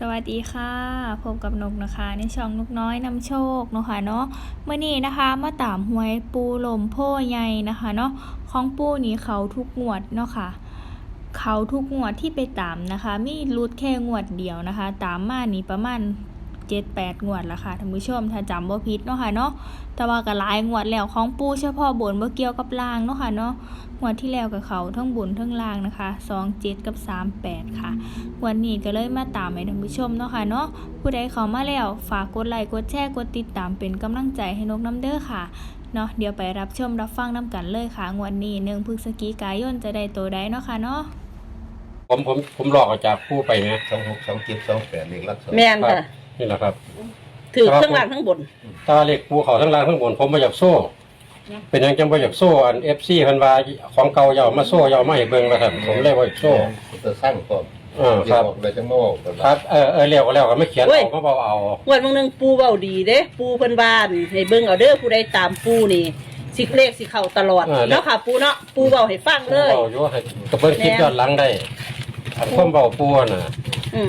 สวัสดีค่ะพบกับนกนะคะ ในช่องนกน้อยนำโชคเนาะคะเนาะเมื่อนี้นะคะมาตามหวยปูลมโพใหญ่นะคะเนาะของปูนี้เขาทุกงวดเนาะค่ะเขาทุกงวดที่ไปตามนะคะ มีรูดแค่งวดเดียวนะคะ ตามมานี่ประมาณ เจ็ดแปดงวดแล้วค่ะท่านผู้ชมถ้าจำบ่ผิดเนาะค่ะเนาะแต่ว่าก็หลายงวดแล้วของปูเฉพาะบนบ่เกี่ยวกับล่างเนาะค่ะเนาะงวดที่แล้วกับเขาทั้งบนทั้งล่างนะคะสองเจ็ดกับสามแปดค่ะวันนี้ก็เลยมาตามให้ท่านผู้ชมเนาะค่ะเนาะผู้ใดเข้ามาแล้วฝากกดไลค์กดแชร์กดติดตามเป็นกำลังใจให้นกน้ำเด้อค่ะเนาะเดี๋ยวไปรับชมรับฟังน้ำกันเลยค่ะงวดนี้หนึ่งพฤศจิกายนจะได้ตัวใดเนาะค่ะเนาะผมผมผมลอกออกจากผู้ไปนะสองหกสองเจ็ดสองแปดเลขลักษณแม่นค่ะ นี่แหละครับ ถือทั้งล่างทั้งบน ตาเล็กภูเขาทั้งล่างทั้งบนผมมาอยากโซ่ เป็นหยังจังบ่อยากโซ่อันเอฟซีเพิ่นว่าของเก่าอย่าเอามาโซ่อย่าเอามาให้เบิ่งว่าซั่นผมเลยบ่อยากโซ่จะสร้างก่อนเออครับเดี๋ยวจะโม่กันครับเออเออเรียวก็แล้วก็ไม่เขียนเว้ยเอามาเบาเอางวดบางนึงปูเบาดีเด้ ปูเพิ่นบ้านให้เบิ่งเอาเด้อผู้ใดตามปูนี่สิเลขสิเข้าตลอดเนาะค่ะ ปูเนาะปูเบาให้ฟังเลยเบาอยู่ให้ก็เบิ่งคลิปย้อนหลังได้อันความเบาปูน่ะอืม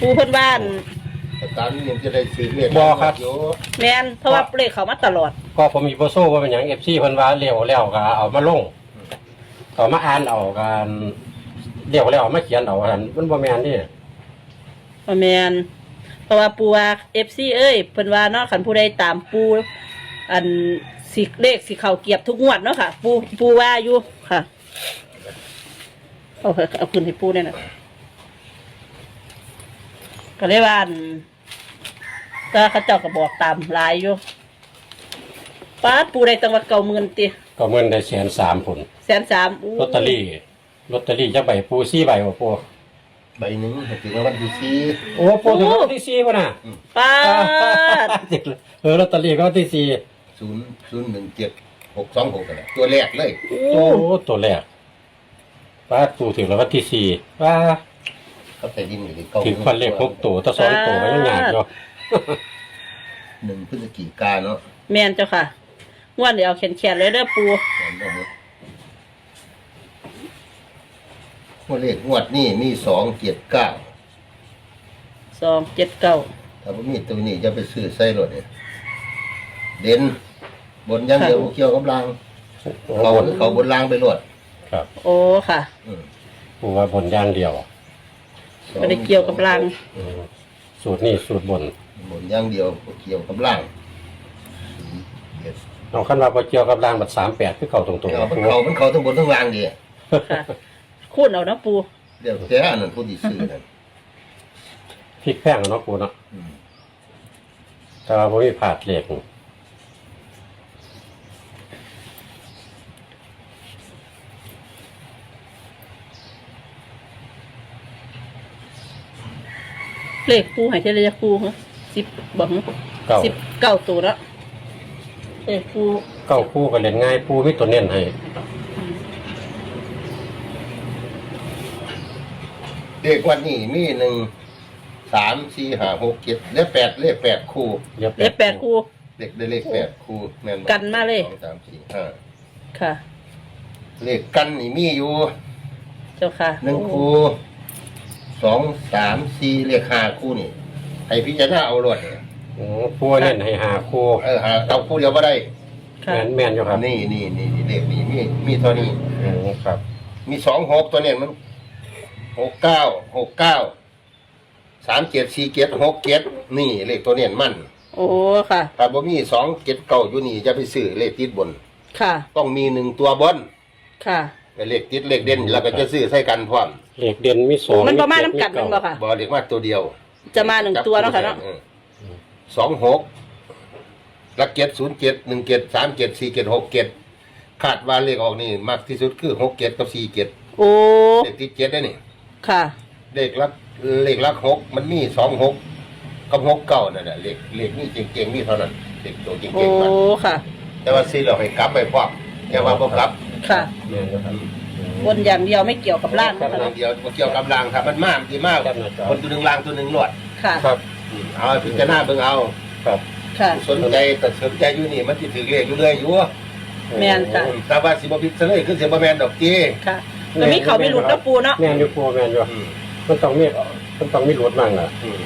ปูเพิ่นบ้านแต่ตามนี้ยังจะได้ซื้อเลขบ่ครับ อยู่แม่นเพราะว่าเลขเข้ามาตลอด ก็ผมมีบ่โซ่ว่าเป็นหยัง FC เพิ่นว่าเรียวแล้วก็เอามาลงเอามาอ่านเอากันเรียวแล้วเอามาเขียนเอาว่าซั่นมันบ่แม่นนี่ว่าแม่นเพราะว่าปูว่า FC เอ้ยเพิ่นว่าเนาะคันผู้ใดตามปูอันสิเลขสิเข้าเกียบทุกงวดเนาะค่ะ ปูปูว่าอยู่ค่ะเอาเถอะเอาคืนให้ปูเนี่ยนะก็เลยว่าอัน ก็เขาเจ้าก็บอกตามหลายอยู่ป้าดปูได้ตั้งว่าเก่าหมื่นตีก็เงินได้แสนสามผลแสนสามอู้ลอตเตอรี่ลอตเตอรี่จะใบปูซี่ใบบ่ปูใบหนึ่งถึงวันที่สี่โอ้ปูถึงวันที่สี่ป่ะน่ะป้าดเออลอตเตอรี่ก็วันที่สี่ศูนย์ศูนย์หนึ่งเจ็ดหกสองหกกันนะตัวแรกเลยอู้โอ้ตัวแรกป้าปูถึงแล้ววันที่สี่ป้าเขาใส่ดินอยู่ที่เก้าถึงคนเลขหกตัวถ้าสองตัวก็ยังหยาดอยู่ หนึ่งพฤศจิกาเนาะแม่นเจ้าค่ะงวดเดี๋ยวเอาแขนแขนๆเลยเด้อปูงวดเลขงวดนี่มีสองเจ็ดเก้าสองเจ็ดเก้าถ้าบ่มีตัวนี้จะไปซื้อใส่รถเนี่ยเด่นบนอยังเดียวเกี่ยวกับรางเขาเขาบนรางไปรถครับโอ้ค่ะอืมปูว่าบนอย่างเดียว ไม่ได้เกี่ยวกับรางอืมสูตรนี่สูตรบน บนอย่างเดียวบ่เกี่ยวกับรางเด็ดเอาขั้นว่าพอเกี่ยวกับรางบัดสามแปดคือเก่าตรงเอาๆมันปู เขามันเขาทั้งบนทั้งล่างดีค่ะคูณเอานะปู เดี๋ยวแต่อันนั้นผู้ที่ซื้อนั่นพริกแพงอะเนาะปูเนาะอืมแต่ว่าผมมีผาดเหล็กเลขปูใหายเทระยะปูเหรอ สิบบังเก้าสิบเก้าตัวแล้วเลขปูเก้าคู่ก็เล่นง่ายปูมีตัวเน้นให้เด็กวันนี้มีหนึ่งสามสี่ห้าหกเจ็ดเลขแปดเลขแปดคู่เรียบเลขแปดคูเด็กได้เลขแปดคู่แม่นบ่กันมาเลย สองสามสี่ห้าค่ะ เลขกันนี่มีอยู่เจ้าค่ะหนึ่งคู่สองสามสี่เลขห้าคู่นี่ ให้พิจารณาเอารวดเนี่ยโอ้ปูเน้นให้หาคู่เออหาเอาคู่เดียวก็ได้ค่ะแม่นแม่นอยู่ครับนี่นี่นี่นี่เลขนี่มีมีเท่านี้ อืมครับ มีสองหกตัวเนี่ยมันหกเก้าหกเก้าสามเจ็ดสี่เจ็ดหกเจ็ดนี่เลขตัวเนี่ยมันโอ้ค่ะ ถ้าบ่มีสองเจ็ดเก้าอยู่นี่จะไปซื้อเลขติดบน ค่ะ ต้องมีหนึ่งตัวบนค่ะเป็นเลขติดเลขเด่นแล้วก็จะซื้อใส่กันพร้อมเหล็กเด่นมีสองมันประมาณเจ็ดน้ำกัดมันบ่ค่ะบอเลขมาตัวเดียว จะมาหนึ่งตัวเนาะค่ะเนาะออสองหกลักเจ็ดศูนย์เจ็ดหนึ่งเจ็ดสามเจ็ดสี่เจ็ดหกเจ็ดคาดว่าเลขออกนี่มากที่สุดคือหกเจ็ดกับสี่เจ็ดโอ้เลขติดเจ็ดได้นี่ค่ะ เลขลักเลขลักหกมันมีสองหกกับหกเก้านั่นแหละเลขเลขนี่เก่งๆนี่เท่านั้นเลขตัวเก่โอ้งๆมันค่ะ แต่ว่าซีเราให้กลับไปพร้อมแต่ว่าพวกกลับค่ะแม่นอยู่ครั บบนอย่างเดียวไม่เกี่ยวกับล่างครันะบคะเนาะเดียวบ่เกี่ยวกับรางครับมันมากดีมากครับนะครับคนตัวหนึ่งรางตัวหนึ่งหลวดค่ะครับ อืมเอาพิจารณาเบิ่งเอา ครับค่ะ สนใจแต่สนใจอยู่นี่มันสิถือเลขอยู่เรื่อยอยู่แม่นค่ะถ้าว่าสิบ่ผิดซะเลยคือสิบ่แม่นดอกจีค่ะแล้วมีเขาไม่หลุดนะปูเนาะแม่นอยู่ปูแม่นอยู่อืมมันต้องมีมันต้องมีรถบ้างล่ะอืม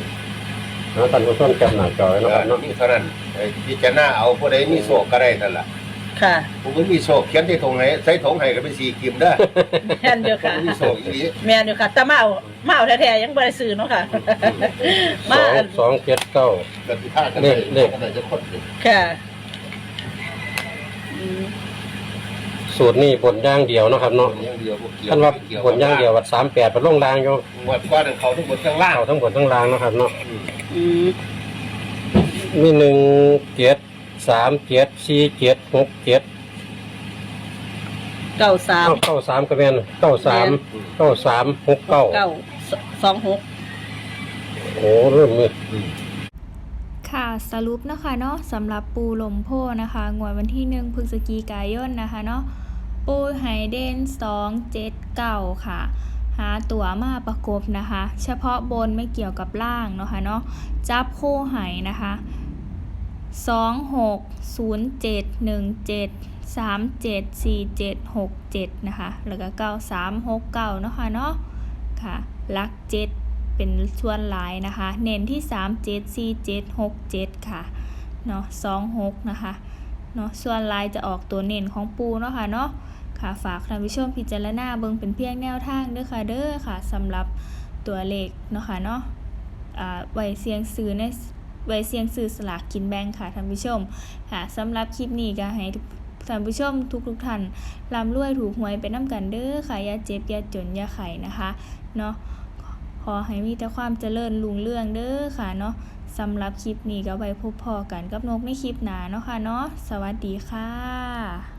นะท่านผู้ชมแคปหน้าจอไว้เอเนาะคอรับเนาะนี่เท่านั้นไอ้พิจารณาเอาผู้ใดมีโศกก็ได้นั่นแหละ ค่ะผมไม่มีโศกเขียนที่ถงไหนใส่ถงไหนก็เป็นสีกิมได้แม่นอยู่ผมค่ะ มีโศกอีหลีแม่นอยู่ค่ะแต่มาเอามาเอาแท้ๆยังบ่ได้ซื้อเนาะค่ะ สมาองสองเจ็ดเก้า แต่ที่ท่ากันเลได้ขเลข กันได้จะคนอยู่ค่ะอืมสูตรนี่บนอย่างเดียวเนาะครับเนาะคนอย่างเดียวพวกเกี่ยวท่านว่าเกี่ยวบนอย่างเดียววัดสามแปดเป็นลงรางอยู่งวดก้อนเขาทั้งหมดข้างล่างเอาทั้งบนทั้งรางเนาะครับเนาะอืมอืมมีหนึ่งเจ็ด สามเจ็ดสี่เจ็ดหกเจ็ดเก้าสามเก้าเก้าสามก็แม่นเก้าสามแม่เก้าสามหกเก้าเก้าสองหกโอ้เริ่มมีอืมค่ะสรุปนะคะเนาะสำหรับปูลมโพนะคะงวดวันที่หนึ่งพฤศจิกายนนะคะเนาะปูไฮเดนสองเจ็ดเก้าค่ะ หาตัวมาประกบนะคะ เฉพาะบนไม่เกี่ยวกับล่างเนาะค่ะเนาะจับคู่ไห้นะคะ สองหกศูนย์เจ็ดหนึ่งเจ็ดสามเจ็ดสี่เจ็ดหกเจ็ดนะคะ แล้วก็เก้าสามหกเก้านะคะเนาะค่ะลักเจ็ดเป็นส่วนหลายนะคะ เน้นที่3 7 4 7 6 7ค่ะเนาะ2 6นะคะเนาะส่วนลายจะออกตัวเน้นของปูเนาะค่ะเนาะค่ะฝากท่านผู้ชมพิจารณาเบิ่งเป็นเพียงแนวทางเด้อค่ะเด้อค่ะสำหรับตัวเลขเนาะค่ะเนาะอ่าไว้เสียงซื้อใน ไว้เสียงซื้อสลากกินแบ่งค่ะท่านผู้ชมค่ะสำหรับคลิปนี้ก็ให้ท่านผู้ชมทุกทุกท่านร่ำรวยถูกหวยไปน้ำกันเด้อค่ะอย่าเจ็บอย่าจนอย่าไข่นะคะเนาะขอให้มีแต่ความเจริญรุ่งเรืองเด้อค่ะเนาะสำหรับคลิปนี้ก็ไว้พบพอกันกับนกในคลิปหนาเนาะค่ะเนาะสวัสดีค่ะ